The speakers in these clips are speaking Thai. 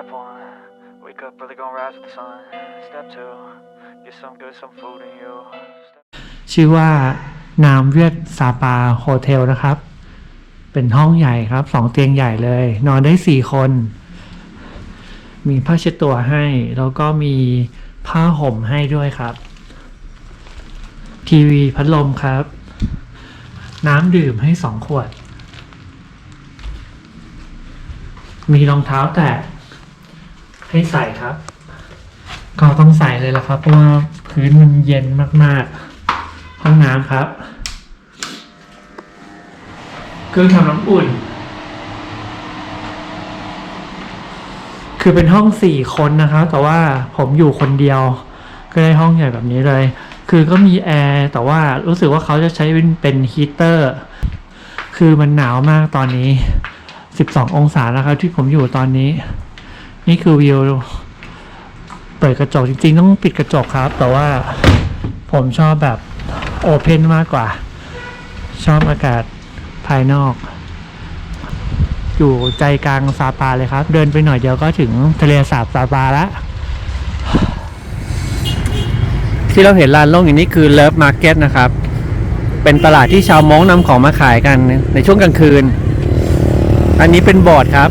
Step one, wake up early, gonna rise with the sun. Step two, get some good, some food in you. ชื่อว่านามเวียดซาปาโฮเทลนะครับ เป็นห้องใหญ่ครับ สองเตียงใหญ่เลย นอนได้สี่คน มีผ้าเช็ดตัวให้ แล้วก็มีผ้าห่มให้ด้วยครับ ทีวีพัดลมครับ น้ำดื่มให้สองขวด มีรองเท้าแตะ ให้ใส่ครับ ก็ต้องใส่เลยละครับ เพราะว่าพื้นมันเย็นมากๆ ห้องน้ำครับเครื่องทำน้ำอุ่น คือเป็นห้องสี่คนนะครับ แต่ว่าผมอยู่คนเดียว ก็ได้ห้องใหญ่แบบนี้เลย คือก็มีแอร์ แต่ว่ารู้สึกว่าเขาจะใช้เป็นเป็นฮีเตอร์ คือมันหนาวมากตอนนี้ 12 องศาแล้วครับที่ผมอยู่ตอนนี้ นี่คือวิวเปิดกระจกจริงๆ ต้องปิดกระจกครับ แต่ว่าผมชอบแบบโอเพนมากกว่า ชอบอากาศภายนอก อยู่ใจกลางซาปาเลยครับ เดินไปหน่อยเดียวก็ถึงทะเลสาบซาปาล้วที่เราเห็นลานโล่งอย่างนี้คือเลิฟมาร์เก็ตนะครับ เป็นตลาดที่ชาวม้งนำของมาขายกันในช่วงกลางคืน อันนี้เป็นบอร์ดครับ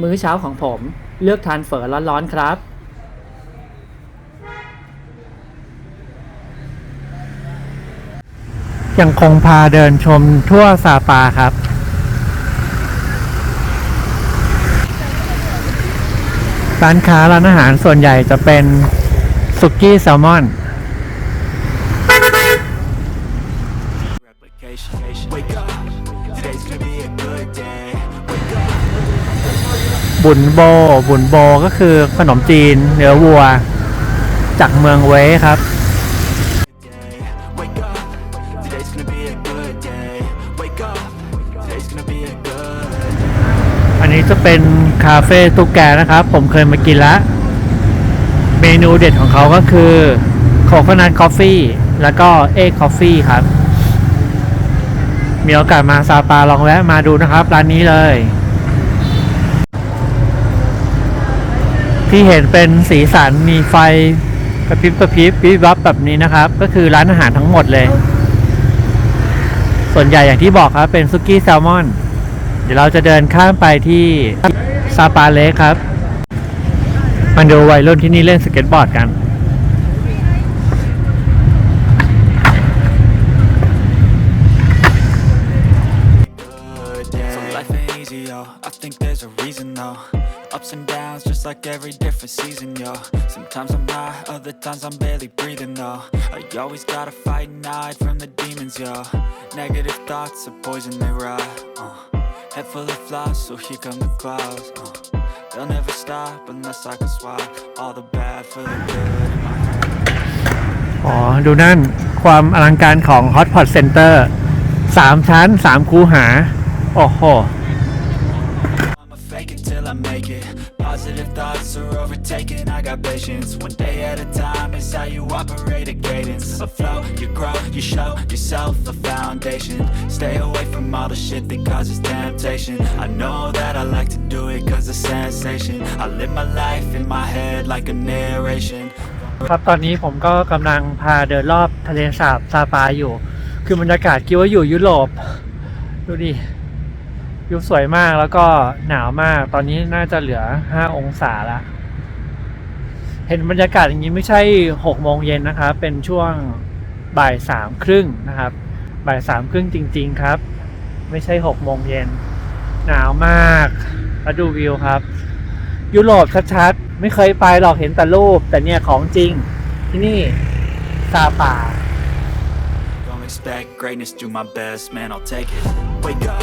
มื้อเช้าของผม เลือกทานเฝอร้อนๆครับ ยังคงพาเดินชมทั่วซาปาครับ ร้านค้าร้านอาหารส่วนใหญ่จะเป็นสุกี้แซลมอน Replication. Wake up, today's gonna be บุญโบ บุญโบก็คือขนมจีนเนื้อวัว จากเมืองเว้ครับ อันนี้จะเป็นคาเฟ่ตุ๊กแกนะครับ ผมเคยมากินแล้วเมนูเด็ดของเขาก็คือโคโคนัทคอฟฟี่แล้วก็เอ็กคอฟฟี่ครับ มีโอกาสมาซาปาลองแวะมาดูนะครับ ร้านนี้เลย ที่เห็นเป็นสีสันมีไฟกระพริบกระพริบวิบวับแบบนี้นะครับ ก็คือร้านอาหารทั้งหมดเลย ส่วนใหญ่อย่างที่บอกครับเป็นซุกี้แซลมอน เดี๋ยวเราจะเดินข้ามไปที่ซาปาเลคครับ มันดูวัยรุ่นที่นี่เล่นสเก็ตบอร์ดกัน Ups and downs, just like every different season, yo. Sometimes I'm high, other times I'm barely breathing, though. I always gotta fight and hide from the demons, yo. Negative thoughts are poison, they rot. Uh. Head full of flies, so here come the clouds. Uh. They'll never stop unless I can swap all the bad for the good อ๋อ ดูนั่น ความอลังการของ Hot Pot Center สามชั้นสามคูหา โอ้โห I make it. Positive thoughts are overtaken. I got patience. One day at a time it's how you operate a cadence. A flow, you grow, you show yourself a foundation. Stay away from all the shit that causes temptation. I know that I like to do it cause it's sensation. I live my life in my head like a narration. ครับตอนนี้ผมก็กำลังพาเดินรอบทะเลสาบซาปาอยู่ คือบรรยากาศคิดว่าอยู่ยุโรป ดูดิ วิวสวยมากแล้วก็หนาวมาก ตอนนี้น่าจะเหลือ 5 องศาละ เห็นบรรยากาศอย่างนี้ไม่ใช่ 6 โมงเย็นนะครับ เป็นช่วงบ่ายสามครึ่งนะครับ บ่ายสามครึ่งจริง ๆครับ ไม่ใช่ 6 โมงเย็น หนาวมากแล้วดูวิวครับ ยุโรปชัดๆ ไม่เคยไปหรอกเห็นแต่รูป แต่เนี่ยของจริง ที่นี่ซาปา Don't expect greatness, do my best, man, I'll take it. Wake up,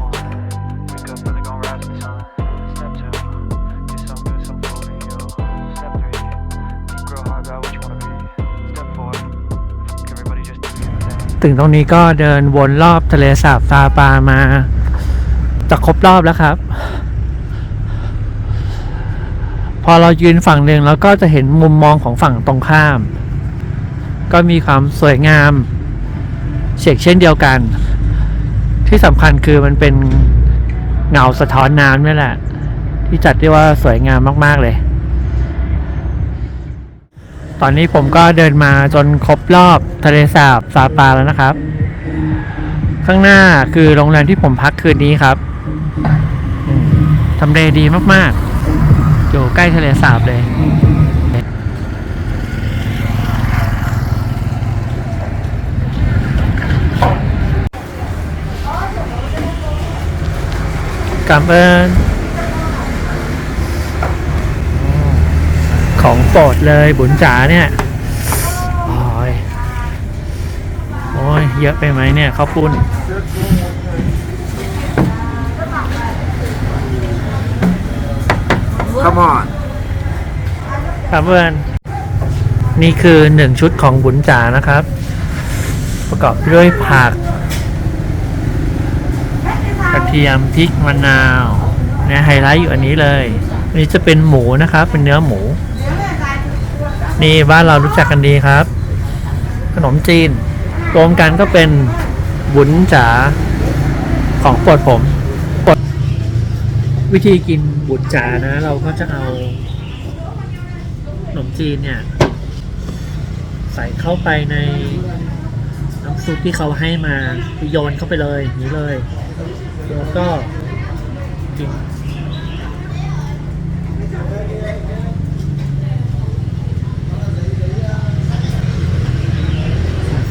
ถึงตรงนี้ก็เดินวนรอบทะเลสาบซาปามาจะครบรอบแล้วครับ พอเรายืนฝั่งหนึ่งเราก็จะเห็นมุมมองของฝั่งตรงข้าม ก็มีความสวยงามเฉกเช่นเดียวกัน ที่สำคัญคือมันเป็นเงาสะท้อนน้ำนี่แหละ ที่จัดได้ว่าสวยงามมาก ๆ เลย ตอนนี้ผมก็เดินมาจนครบรอบทะเลสาบซาปาแล้วนะครับ ข้างหน้าคือโรงแรมที่ผมพักคืนนี้ครับทำเลดีมากๆ อยู่ใกล้ทะเลสาบเลยกลับเอิน ของโปรดเลยบุญจ๋าเนี่ยโอ้ยโอ้ยเยอะไปไหมเนี่ยข้าวปุ้น Come on ครับเพื่อนนี่คือหนึ่งชุดของบุญจ๋านะครับ ประกอบด้วยผักกระเทียมพริกมะนาวเนี่ยไฮไลท์อยู่อันนี้เลย อันนี้จะเป็นหมูนะครับ เป็นเนื้อหมู นี่บ้านเรารู้จักกันดีครับ ขนมจีนรวมกันก็เป็นบุญจ๋าของโปรดผมโปรดวิธีกินบุญจ๋านะ เราก็จะเอาขนมจีนเนี่ย ใส่เข้าไปในน้ำซุปที่เขาให้มาโยนเข้าไปเลยนี้เลย แล้วก็กิน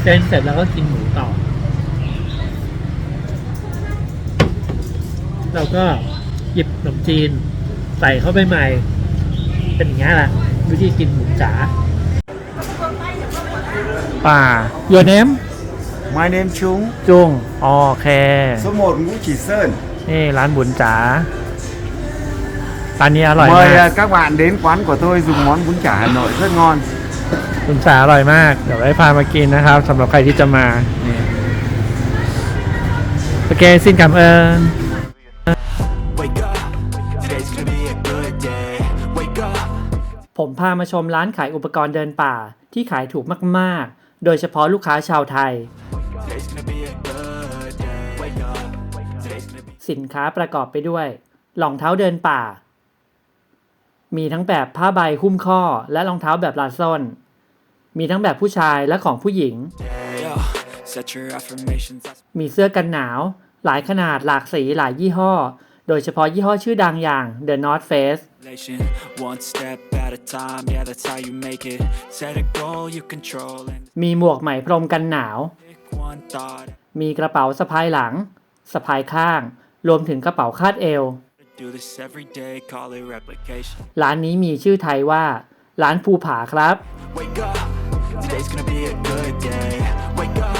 เส้นเสร็จแล้วก็กินหมูต่อ เราก็หยิบขนมจีน ใส่เข้าไปใหม่ เป็นอย่างนี้ยแหละวิธีกินหมูจ๋าป่า Your name My name Chung จุงโอเค Số 1 Ngũ Chỉ Sơn นี่ร้านบุญจ๋าร้านนี้อร่อย Mời มาก à, các bạn đến quán của tôi dùng món bún chả Hà Nội rất ngon บุญจ๋าอร่อยมาก เดี๋ยวไว้พามากินนะครับสำหรับใครที่จะมานี่โอเคสิ้นคำเอิญ Wake up. Today's gonna be a good day. Wake up. ผมพามาชมร้านขายอุปกรณ์เดินป่าที่ขายถูกมากๆ โดยเฉพาะลูกค้าชาวไทย Today's gonna be a good day. Wake up. สินค้าประกอบไปด้วยรองเท้าเดินป่า มีทั้งแบบผ้าใบหุ้มข้อ และรองเท้าแบบลาส้น มีทั้งแบบผู้ชายและของผู้หญิง มีเสื้อกันหนาว หลายขนาดหลากสีหลายยี่ห้อ โดยเฉพาะยี่ห้อชื่อดังอย่าง The North Face มีหมวกไหมพรมกันหนาว มีกระเป๋าสะพายหลัง สะพายข้าง รวมถึงกระเป๋าคาดเอว Do this every day. Call it replication. ร้านนี้มีชื่อไทยว่า ร้านภูผาครับ Wake up. Today's gonna be a good day. Wake up.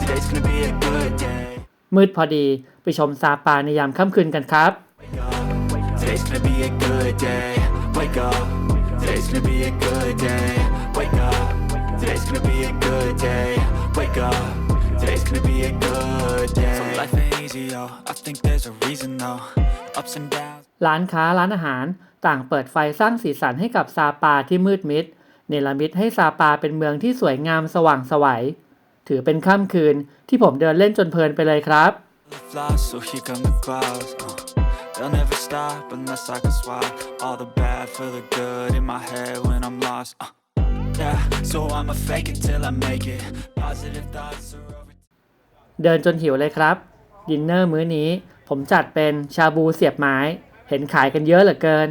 Today's gonna be a good day. มืดพอดีไปชมซาปาในยามค่ำคืนกันครับ Wake up. Today's gonna be a good day. Wake up. Today's gonna be a good day. Wake up. Today's gonna be a good day. Wake up. Today's gonna be a good day. So life ain't easy, yo. I think there's a reason though. Ups and downs. ร้านค้าร้านอาหารต่างเปิดไฟสร้างสีสันให้กับซาปาที่มืดมิด เนรมิตให้ซาปาเป็นเมืองที่สวยงามสว่างไสวัย ถือเป็นค่ำคืนที่ผมเดินเล่นจนเพลินไปเลยครับ Fly, so here come the clouds. Uh, they'll never stop unless I can swap all the bad for the good in my head when I'm lost. Uh, yeah, so I'ma fake it till I make it. Positive thoughts are over. เดินจนหิวเลยครับ ดินเนอร์มื้อนี้ ผมจัดเป็นชาบูเสียบไม้ เห็นขายกันเยอะเหลือเกิน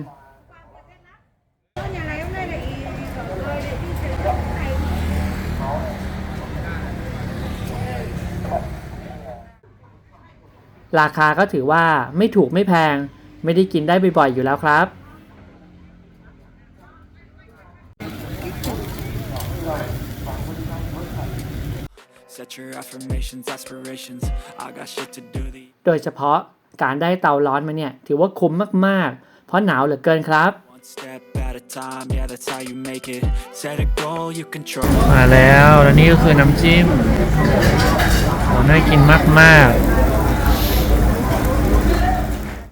ราคาก็ถือว่าไม่ถูกไม่แพง ไม่ได้กินได้บ่อยๆอยู่แล้วครับ โดยเฉพาะการได้เตาร้อนมาเนี่ย ถือว่าคุ้มมากๆ เพราะหนาวเหลือเกินครับ one step at a time. Yeah, that's how you make it. Set a goal, you control. มาแล้ว แล้วนี่ก็คือน้ำจิ้มโอ้น่ากินมากๆ